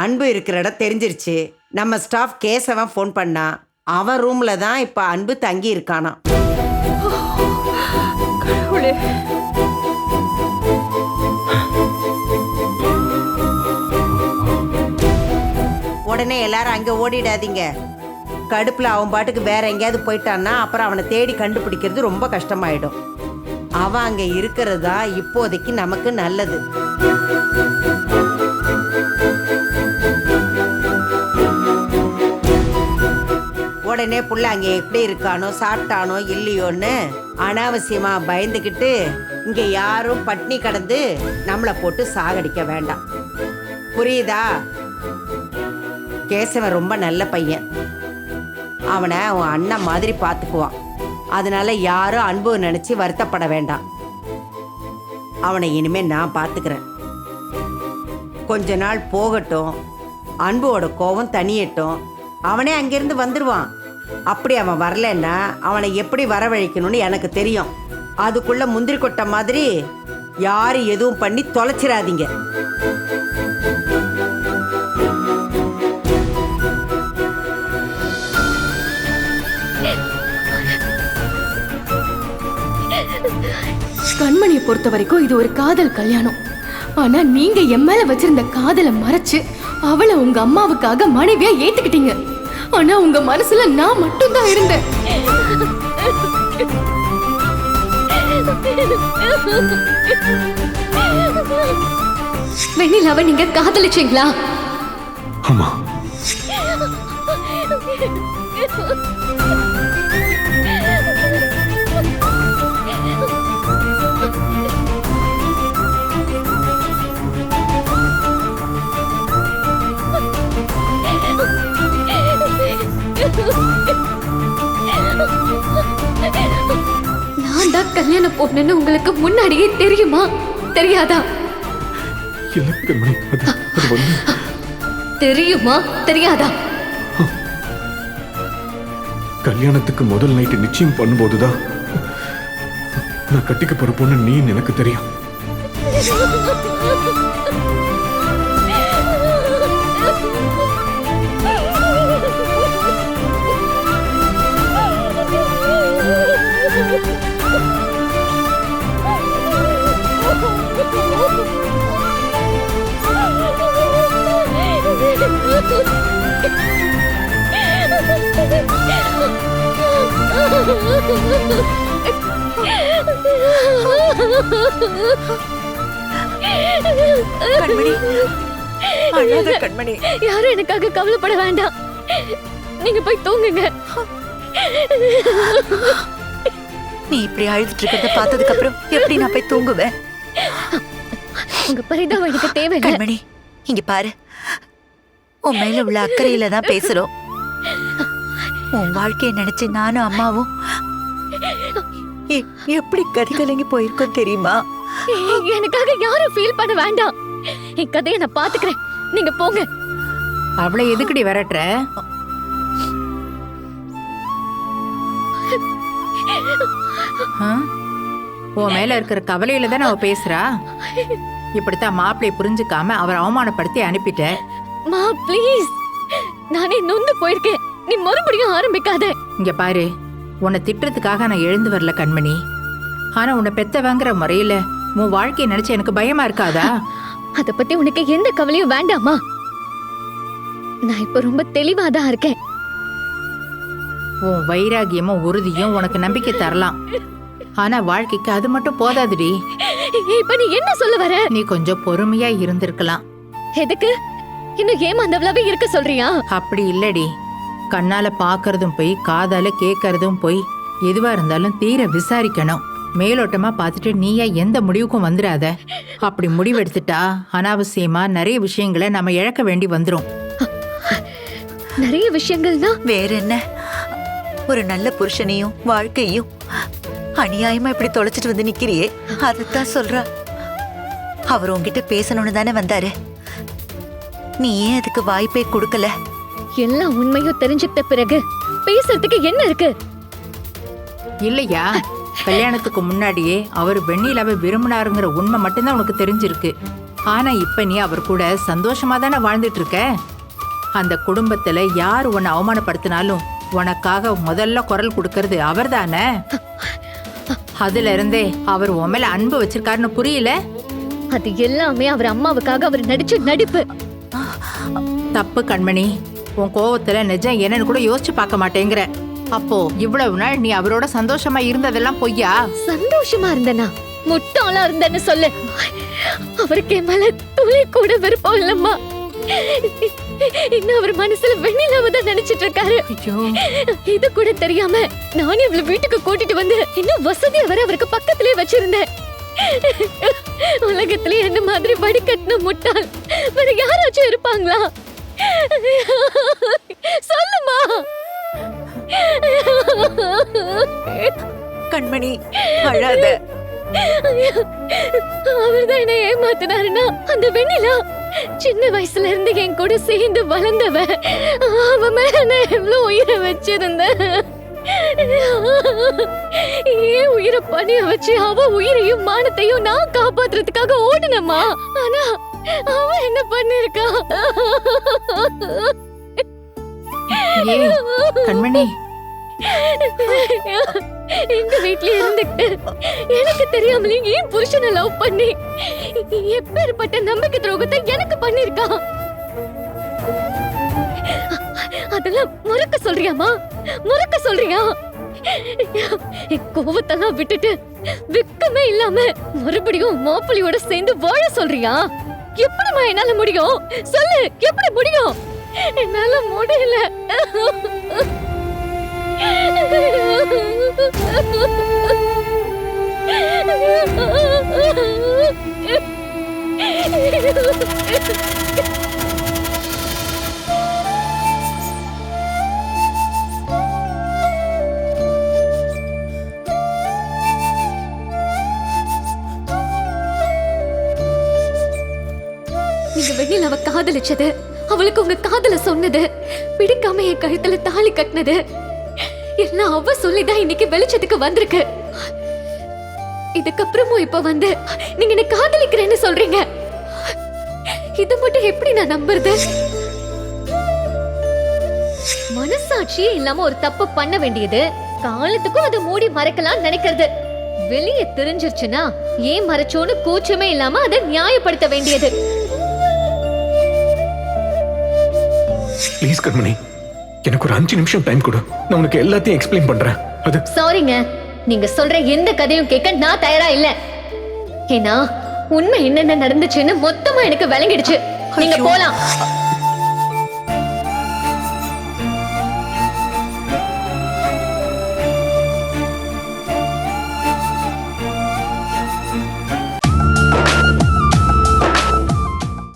அன்பு இருக்கிற இடம் தெரிஞ்சிருச்சு. நம்ம ஸ்டாஃப் கேசவன் ஃபோன் பண்ணா அவன் ரூம்ல தான் இப்போ அன்பு தங்கி இருக்கானாம் கடவுளே. உடனே எல்லாரும் அங்கே ஓடிடாதீங்க. கடுப்பில் அவன் பாட்டுக்கு வேற எங்கேயாவது போயிட்டான்னா அப்புறம் அவனை தேடி கண்டுபிடிக்கிறது ரொம்ப கஷ்டமாயிடும். அவன் அங்கே இருக்கிறது இப்போதைக்கு நமக்கு நல்லது. உடனே புள்ள அங்கே எப்படி இருக்கானோ சாப்பிட்டானோ இல்லையோன்னு அனாவசியமா பயந்துக்கிட்டு இங்க யாரும் பட்னி கடந்து நம்மளை போட்டு சாகடிக்க வேண்டாம். புரியுதா? கேசவன் ரொம்ப நல்ல பையன். அவனை அவன் அண்ணன் மாதிரி பார்த்துக்குவான். அதனால யாரும் அன்பு நினைச்சு வருத்தப்பட வேண்டாம். அவனை இனிமே நான் பார்த்துக்கிறேன். கொஞ்ச நாள் போகட்டும். அன்புவோட கோவம் தனியட்டும் அவனே அங்கிருந்து வந்துடுவான் அப்படி அவன் வரலன்னா அவனை எப்படி வரவழைக்கணும்னு எனக்கு தெரியும். அதுக்குள்ள முந்திரி கொட்டை மாதிரி யாரும் எதுவும் பண்ணி தொலைச்சிடாதீங்க. கண்மணியை பொறுத்த வரைக்கும் இது ஒரு காதல் கல்யாணம். ஆனா நீங்க என் மேல வச்சிருந்த காதலை மறைச்சு அவளை உங்க அம்மாவுக்காக மனைவியா ஏத்துக்கிட்டீங்க. ஆனா உங்க மனசுல நான் மட்டும்தான் இருந்தேன். வெண்ணிலாவை நீங்க காதலிச்சீங்களா? ஆமா நான் தான் கல்யாணம் பொண்ணுன்னு உங்களுக்கு முன்னாடியே தெரியுமா? தெரியாதா? தெரியுமா? தெரியாதா? கல்யாணத்துக்கு முதல் நைட்டு நிச்சயம் பண்ணும்போதுதான் நான் கட்டிக்க போற பொண்ணு நீ எனக்கு தெரியும். கண்மணி அழாத கண்மணி. யாரும் எனக்காக கவலைப்பட வேண்டாம். நீங்க போய் தூங்குங்க. நீ இப்படி அழுதுட்டு இருக்கிறத பார்த்ததுக்கு அப்புறம் எப்படி நான் போய் தூங்குவேன்? உங்க பரிதாபம் எனக்கு தேவை கண்மணி இங்க பாரு. உன் மேல உள்ள அக்கறையில தான் பேசுறோம். உன் வாழ்க்கைய நினைச்சு நானும் அம்மாவும் எப்படி கதி கலங்கி போயிருக்கோம் தெரியுமா? எனக்காக யாரும் ஃபீல் பண்ண வேண்டாம். என் கதையை நான் பாத்துக்கிறேன். நீங்க போங்க. அவளை எதுக்குடி விரட்டுற? ஆ? உன் மேல இருக்கிற கவலையில தானே அவ பேசுறா? இப்படித்தான் மாப்பிளைய புரிஞ்சுக்காம அவர் அவமானப்படுத்தி அனுப்பிட்ட மா ப்ளீஸ் நானே நொந்து போயிருக்கேன். நீ மறுபடியும் ஆரம்பிக்காத. இங்க பாரு. உன்னை திட்டுறதுக்காக நான் எழுந்து வரல கண்மணி. ஆனா உன்னை பெத்தவங்கிற முறையில உன் வாழ்க்கைய நினைச்சு எனக்கு பயமா இருக்காதா? அத பத்தி உனக்கு எந்த கவலையும் வேண்டாமா? நான் இப்ப ரொம்ப தெளிவா தான் இருக்கேன். உன் வைராகியமும் உறுதியும் உனக்கு நம்பிக்கை தரலாம். ஆனா வாழ்க்கைக்கு அது மட்டும் போதாதுடி. இப்ப நீ என்ன சொல்ல வர? நீ கொஞ்சம் பொறுமையா இருந்திருக்கலாம். எதுக்கு? இன்னும் ஏமாந்தவளாவே இருக்க சொல்றியா? அப்படி இல்லடி. கண்ணால பாக்குறதும் போய் காதால கேட்கறதும் போய் எதுவா இருந்தாலும் தீர விசாரிக்கணும். மேலோட்டமா பார்த்துட்டு நீயா எந்த முடிவுக்கும் வந்துடாத அப்படி முடிவெடுத்துட்டா அனாவசியமா நிறைய விஷயங்களை நம்ம இழக்க வேண்டி வந்துரும். நிறைய விஷயங்கள்னா? வேற என்ன? ஒரு நல்ல புருஷனையும் வாழ்க்கையும் அநியாயமா இப்படி தொலைச்சிட்டு வந்து நிக்கிறியே. அதைத்தான் சொல்றா. அவர் உன்கிட்ட பேசணும்னு தானே வந்தாரு. நீ ஏன் அதுக்கு வாய்ப்பே கொடுக்கல. எல்லா உண்மையும் தெரிஞ்சுக்கிட்ட பிறகு பேசுறதுக்கு என்ன இருக்கு? இல்லையா? கல்யாணத்துக்கு முன்னாடியே அவர் வெண்ணிலாவை விரும்பினாருங்கிற உண்மை மட்டும்தான் உனக்கு தெரிஞ்சிருக்கு. ஆனா இப்ப நீ அவர் கூட சந்தோஷமா தானே வாழ்ந்துட்டு இருக்க அந்த குடும்பத்துல யார் உன்னை அவமானப்படுத்தினாலும் உனக்காக முதல்ல குரல் கொடுக்கறது அவர்தானே? அதுல இருந்தே அவர் உன் மேல அன்பு வச்சிருக்காருன்னு புரியல? அது எல்லாமே அவர் அம்மாவுக்காக அவர் நடிச்ச நடிப்பு. தப்பு கண்மணி. உன் கோவத்துல நிஜம் என்னன்னு கூட யோசிச்சு பார்க்க மாட்டேங்கிற. அப்போ இவ்வளவு நாள் நீ அவரோட சந்தோஷமா இருந்ததெல்லாம் பொய்யா? சந்தோஷமா இருந்தனா? முட்டாளா இருந்தேன்னு சொல்லு. அவருக்கு என் மேல துளி கூட விருப்பம் இல்லம்மா. இன்னும் அவர் மனசுல வெண்ணிலாவை தான் நினைச்சிட்டு இருக்காரு? ஐயோ. இது கூட தெரியாம நானே இவள வீட்டுக்கு கூட்டிட்டு வந்து இன்னும் வசதியா வர அவருக்கு பக்கத்திலே வச்சிருந்தேன். உலகத்திலே என்ன மாதிரி வடிகட்டின முட்டாள்? வேற யாராச்சும் இருப்பாங்களா? சொல்லுமா. கண்மணி அழாத. அவர்தான் என்ன ஏமாத்தினாருன்னா அந்த வெண்ணிலா சின்ன வயசுல இருந்து என் கூட சேர்ந்து வளர்ந்தவ. அவ மேல நான் எவ்வளவு உயிரை வச்சிருந்தேன். ஏன் உயிரை பணிய வச்சு அவ உயிரையும் மானத்தையும் நான் காப்பாத்துறதுக்காக ஓடுனம்மா? ஆனா அவ என்ன பண்ணிருக்கா ஏய் கண்மணி. எங்க வீட்ல இருந்துட்டு எனக்கு தெரியாமலே ஏன் புருஷனை லவ் பண்ணி எப்பேற்பட்ட நம்பிக்கை துரோகத்தை எனக்கு பண்ணிருக்கா அதெல்லாம் மறக்க சொல்றியாமா மறக்க சொல்றியா? கோவத்தெல்லாம் விட்டுட்டு வெக்கமே இல்லாம மறுபடியும் மாப்பிள்ளையோட சேர்ந்து வாழ சொல்றியா? எப்படிமா என்னால முடியும்? சொல்லு எப்படி முடியும்? என்னால முடியல. நீங்க அவ காதலிச்சது. அவளுக்கு உங்க காதல சொன்னது. பிடிக்காம என் கழுத்துல தாலி கட்டினது. எல்லாம் அவ சொல்லிதான் இன்னைக்கு வெளிச்சத்துக்கு வந்திருக்கு. இதுக்கப்புறமும் இப்ப வந்து நீங்க என்ன காதலிக்கிறேன்னு சொல்றீங்க. இது மட்டும் எப்படி நான் நம்புறது? மனசாட்சியே இல்லாம ஒரு தப்பு பண்ண வேண்டியது. காலத்துக்கும் அதை மூடி மறைக்கலாம் நினைக்கிறது. வெளியே தெரிஞ்சிருச்சுன்னா ஏன் மறைச்சோன்னு கூச்சமே இல்லாம அதை நியாயப்படுத்த வேண்டியது. ப்ளீஸ் கண்மணி எனக்கு ஒரு அஞ்சு நிமிஷம் டைம் கொடு. நான் உனக்கு எல்லாத்தையும் எக்ஸ்பிளைன் பண்றேன். அது சாரிங்க நீங்க சொல்ற எந்த கதையும் கேட்க நான் தயாரா இல்ல. ஏன்னா உண்மை என்னென்ன நடந்துச்சுன்னு மொத்தமா எனக்கு விளங்கிடுச்சு. நீங்க. போலாம்.